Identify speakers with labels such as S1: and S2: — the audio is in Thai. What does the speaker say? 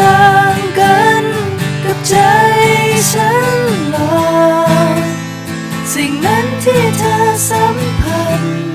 S1: ต่างกันกับใจฉันหลอกสิ่งนั้นที่เธอสัมผัส